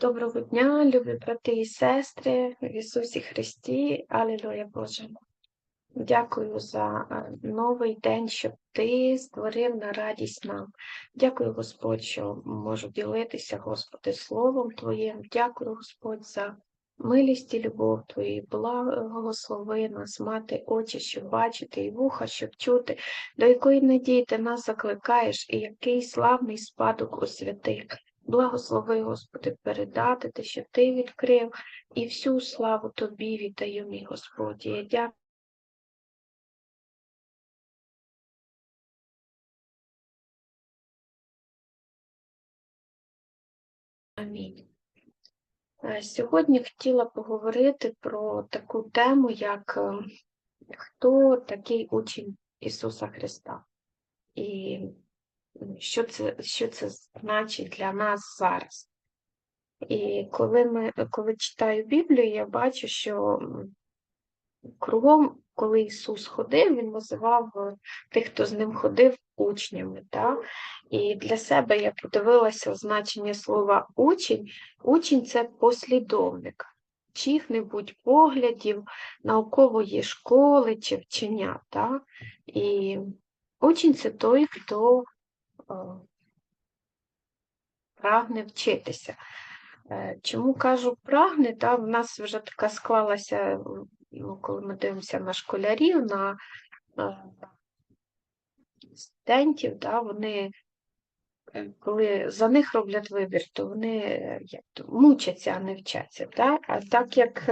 Доброго дня, любі брати і сестри в Ісусі Христі, Алілуя Боже. Дякую за е, новий день, що Ти створив на радість нам. Дякую, Господь, що можу ділитися, Господи, Словом Твоїм. Дякую, Господь, за милість і любов Твої. Благослови нас, мати очі, щоб бачити, і вуха, щоб чути, до якої надії ти нас закликаєш, і який славний спадок у святих. Благослови, Господи, передати те, що Ти відкрив, і всю славу Тобі віддаю, мій Господь. Я дякую. Амінь. Е, Сьогодні хотіла поговорити про таку тему, як е, хто такий учень Ісуса Христа. І що це що це значить для нас зараз. І коли ми, коли читаю Біблію, я бачу, що кругом, коли Ісус ходив, Він називав е, тих, хто з ним ходив, учнями. Так? І для себе я подивилася значення слова учень. Учень це послідовник чих-небудь поглядів, наукової школи чи вчення. Так? І учень це той, хто прагне вчитися. Е, чому кажу прагне? Та в нас вже така склалася, ну, коли ми дивимося на школярів, на е, студентів, да, вони, е, коли за них роблять вибір, то вони як то, мучаться, а не вчаться. Да? А так як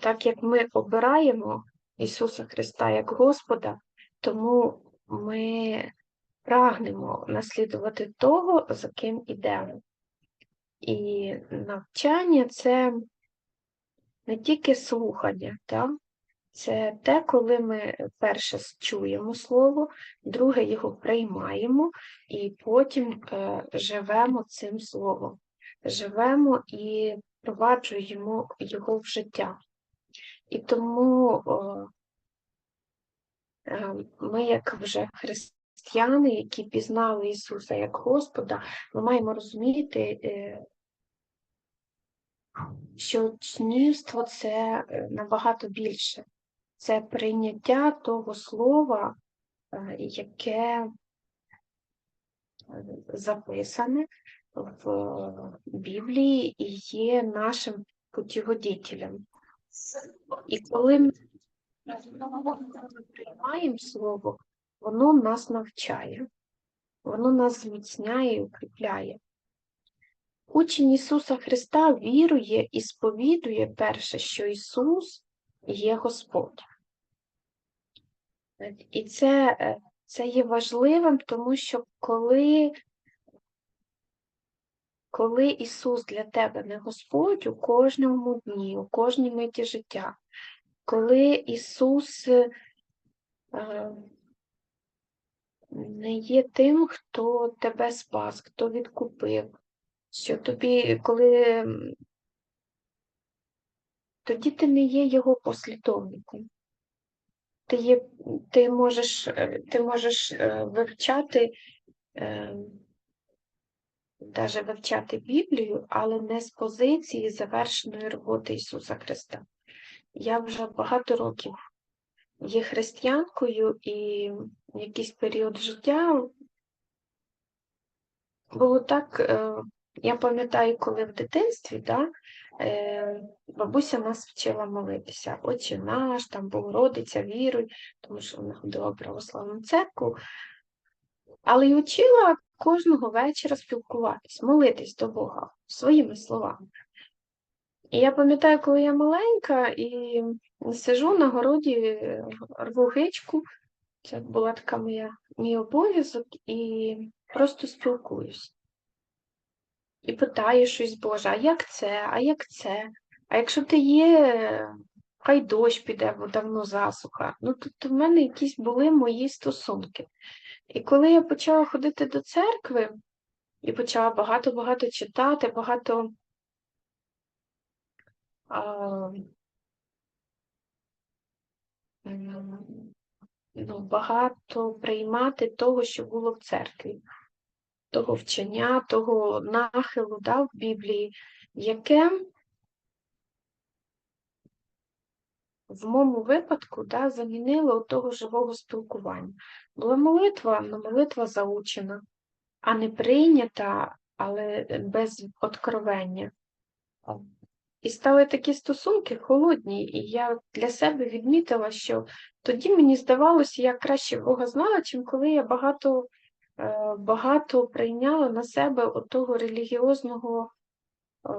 так як ми обираємо Ісуса Христа як Господа, тому ми прагнемо наслідувати того, за ким ідемо. І навчання це не тільки слухання, так? це те, коли ми перше чуємо слово, друге його приймаємо і потім е, живемо цим словом, живемо і впроваджуємо його в життя. І тому ми, як вже християни, які пізнали Ісуса як Господа, ми маємо розуміти, е, що учнівство це е, набагато більше. Це прийняття того слова, е, яке записане в Біблії і є нашим путіводителем. І коли приймаємо слово, Воно нас навчає, воно нас зміцняє і укріпляє. Учень Ісуса Христа вірує і сповідує перше, що Ісус є Господь. І це е, це є важливим, тому що коли коли Ісус для тебе не Господь у кожному дні, у кожній миті життя, коли Ісус е, не є тим, хто тебе спас, хто відкупив. Що тобі, коли тоді ти не є його послідовником. Ти є, ти можеш е, ти можеш е, вивчати, навіть вивчати Біблію, але не з позиції завершеної роботи Ісуса Христа. Я вже багато років є християнкою і якийсь період життя було так, е, я пам'ятаю, коли в дитинстві, да, е, бабуся нас вчила молитися. Отче наш, там Богородиця, віруй, тому що вона ходила в православну церкву. Але й учила кожного вечора спілкуватись, молитись до Бога своїми словами. І я пам'ятаю, коли я маленька і сижу на городі, рву гичку, це була така моя мій обов'язок, і просто спілкуюсь. І питаю щось Боже, а як це, а як це? А якщо ти є, хай дощ піде, бо давно засуха. Ну, тобто в мене якісь були мої стосунки. І коли я почала ходити до церкви і почала багато-багато читати, багато ну, багато приймати того, що було в церкві. того вчення, того нахилу да, в Біблії, яке в моєму випадку да, замінило того живого спілкування. Була молитва, але молитва заучена, а не прийнята, але без откровення. І стали такі стосунки холодні, і я для себе відмітила, що тоді мені здавалося, я краще Бога знала, чим коли я багато е, багато прийняла на себе того релігіозного е,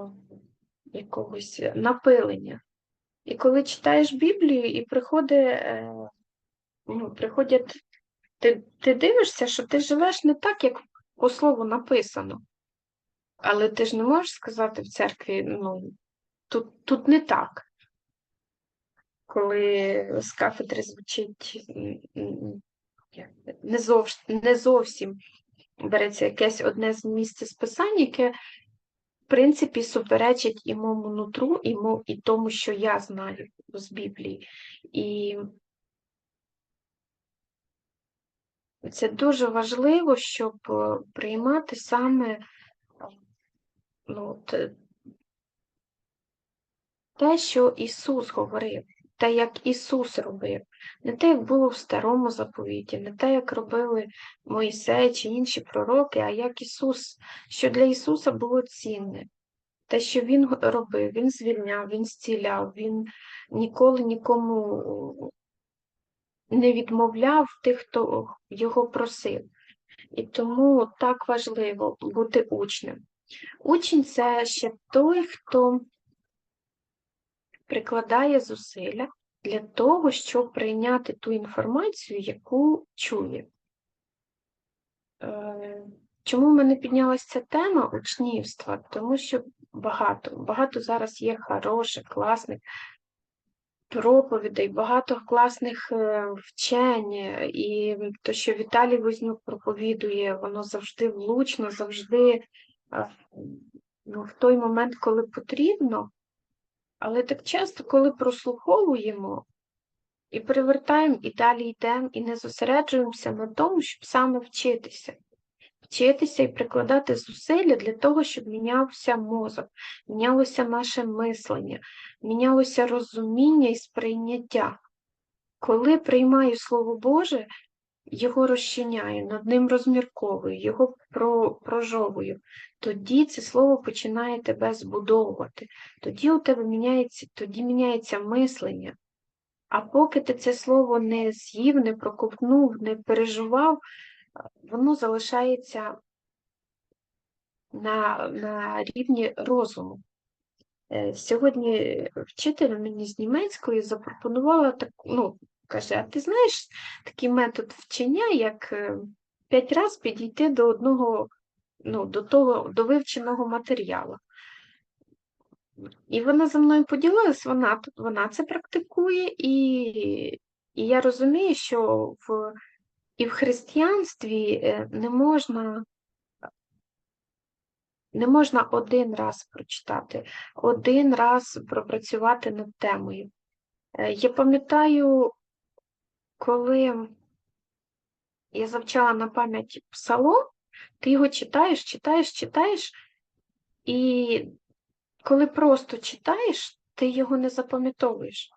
якогось напилення. І коли читаєш Біблію, і приходить, е, ну, приходять, ти, ти дивишся, що ти живеш не так, як по слову написано. Але ти ж не можеш сказати в церкві, ну, тут, тут не так. Коли з кафедри звучить не, зовш, не зовсім береться якесь одне з місць списання, яке, в принципі, суперечить і моєму нутру, і, мо, і тому, що я знаю з Біблії. І це дуже важливо, щоб е, приймати саме ну, те, що Ісус говорив, те, як Ісус робив, не те, як було в старому заповіті, не те, як робили Моїсей чи інші пророки, а як Ісус, що для Ісуса було цінне. Те, що Він робив, Він звільняв, Він зціляв, Він ніколи нікому не відмовляв тих, хто його просив. І тому так важливо бути учнем. Учень це ще той, хто прикладає зусилля для того, щоб прийняти ту інформацію, яку чує. Е, чому в мене піднялася ця тема учнівства? Тому що багато, багато зараз є хороших, класних проповідей, багато класних е, вчень, і то, що Віталій Вознюк проповідує, воно завжди влучно, завжди е, ну, в той момент, коли потрібно. Але так часто, коли прослуховуємо і перевертаємо, і далі йдемо, і не зосереджуємося на тому, щоб саме вчитися, вчитися і прикладати зусилля для того, щоб мінявся мозок, мінялося наше мислення, мінялося розуміння і сприйняття. Коли приймаю Слово Боже, його розчиняю, над ним розмірковую, його прожовую, тоді це слово починає тебе збудовувати, тоді у тебе міняється, тоді міняється мислення. А поки ти це слово не з'їв, не проковтнув, не переживав, воно залишається на, на рівні розуму. Е, сьогодні вчитель мені з німецької запропонувала так, ну, каже: А ти знаєш такий метод вчення, як е, п'ять разів підійти до одного, ну, до того, до вивченого матеріалу. І вона за мною поділилась, вона вона це практикує, і і я розумію, що в, і в християнстві е, не можна не можна один раз прочитати, один раз пропрацювати над темою. Е, я пам'ятаю, коли я завчала на пам'ять псалом, ти його читаєш, читаєш, читаєш, і коли просто читаєш, ти його не запам'ятовуєш.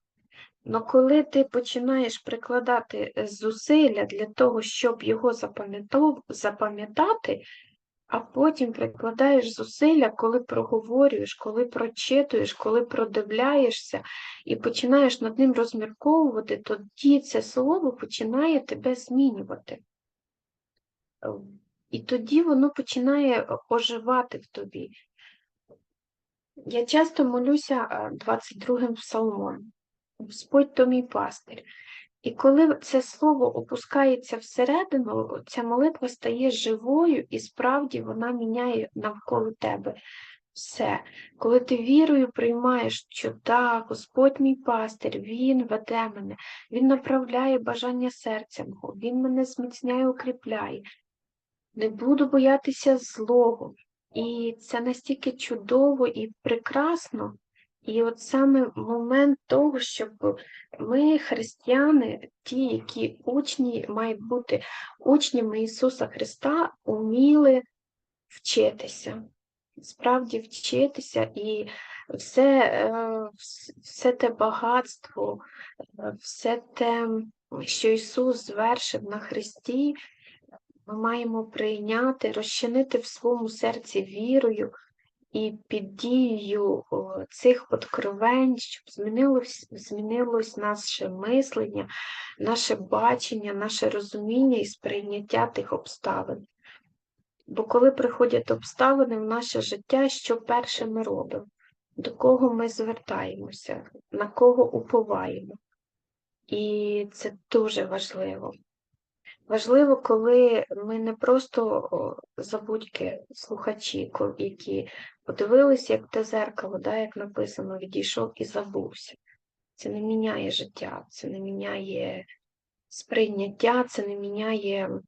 Але коли ти починаєш прикладати зусилля для того, щоб його запам'ятати, а потім прикладаєш зусилля, коли проговорюєш, коли прочитуєш, коли продивляєшся і починаєш над ним розмірковувати, тоді це слово починає тебе змінювати. І тоді воно починає оживати в тобі. Я часто молюся 22-м псалмом. Господь то мій пастир. І коли це слово опускається всередину, ця молитва стає живою, і справді вона міняє навколо тебе все. Коли ти вірою приймаєш, що так, Господь мій пастир, Він веде мене, Він направляє бажання серця мого, Він мене зміцняє, укріпляє. Не буду боятися злого. І це настільки чудово і прекрасно, і от саме момент того, щоб ми, християни, ті, які учні мають бути учнями Ісуса Христа, уміли вчитися, справді вчитися і все, е, все те багатство, е, все те, що Ісус звершив на Христі, ми маємо прийняти, розчинити в своєму серці вірою і під дією цих откровень, щоб змінилось, змінилось наше мислення, наше бачення, наше розуміння і сприйняття тих обставин. Бо коли приходять обставини в наше життя, що перше ми робимо? До кого ми звертаємося, на кого уповаємо? І це дуже важливо. Важливо, коли ми не просто забудьки слухачі, які подивились, як те зеркало, да, як написано, відійшов і забувся. Це не міняє життя, це не міняє сприйняття, це не міняє,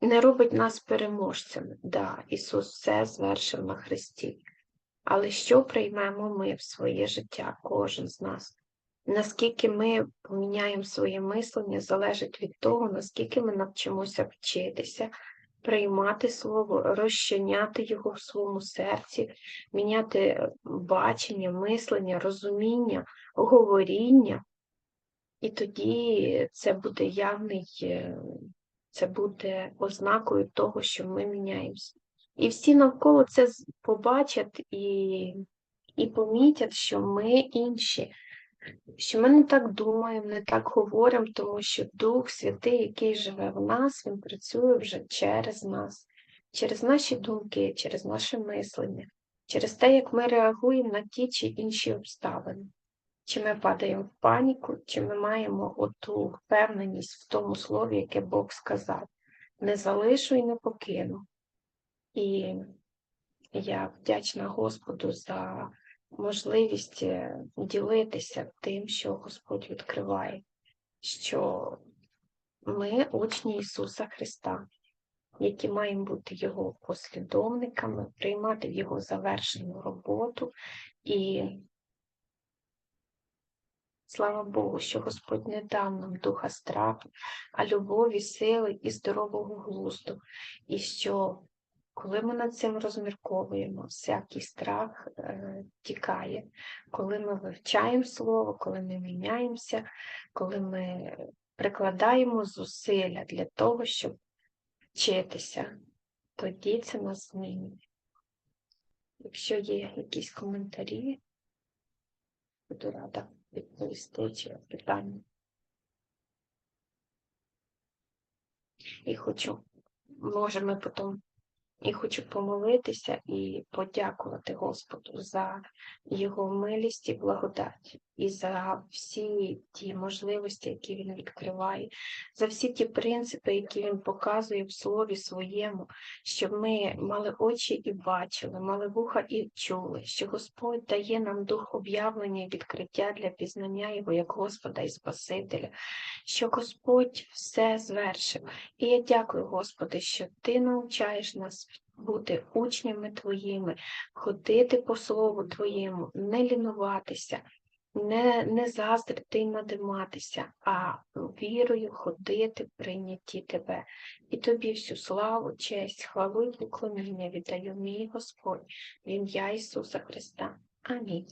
не робить нас переможцями. Да, Ісус все звершив на Христі. Але що приймемо ми в своє життя, кожен з нас? Наскільки ми поміняємо своє мислення, залежить від того, наскільки ми навчимося вчитися, приймати слово, розчиняти його в своєму серці, міняти е, бачення, мислення, розуміння, говоріння. І тоді це буде явний, е, це буде ознакою того, що ми міняємося. І всі навколо це побачать і, і помітять, що ми інші, що ми не так думаємо, не так говоримо, тому що Дух Святий, який живе в нас, він працює вже через нас, через наші думки, через наше мислення, через те, як ми реагуємо на ті чи інші обставини. Чи ми падаємо в паніку, чи ми маємо оту впевненість в тому слові, яке Бог сказав. Не залишу і не покину. І я вдячна Господу за можливість ділитися тим, що Господь відкриває, що ми учні Ісуса Христа, які маємо бути Його послідовниками, приймати в Його завершену роботу. І слава Богу, що Господь не дав нам духа страху, а любові, сили і здорового глузду. І що коли ми над цим розмірковуємо, всякий страх е, тікає. Коли ми вивчаємо слово, коли ми міняємося, коли ми прикладаємо зусилля для того, щоб вчитися, тоді це нас змінює. Якщо є якісь коментарі, буду рада відповісти чи питання. І хочу, може, ми потім і хочу помолитися і подякувати Господу за Його милість і благодать, і за всі ті можливості, які Він відкриває, за всі ті принципи, які Він показує в Слові Своєму, щоб ми мали очі і бачили, мали вуха і чули, що Господь дає нам дух об'явлення і відкриття для пізнання Його як Господа і Спасителя, що Господь все звершив. І я дякую, Господи, що Ти навчаєш нас бути учнями Твоїми, ходити по Слову Твоєму, не лінуватися, не, не заздрити і надиматися, а вірою ходити в прийнятті Тебе. І Тобі всю славу, честь, хвалу і поклоніння віддаю мій Господь в ім'я Ісуса Христа. Амінь.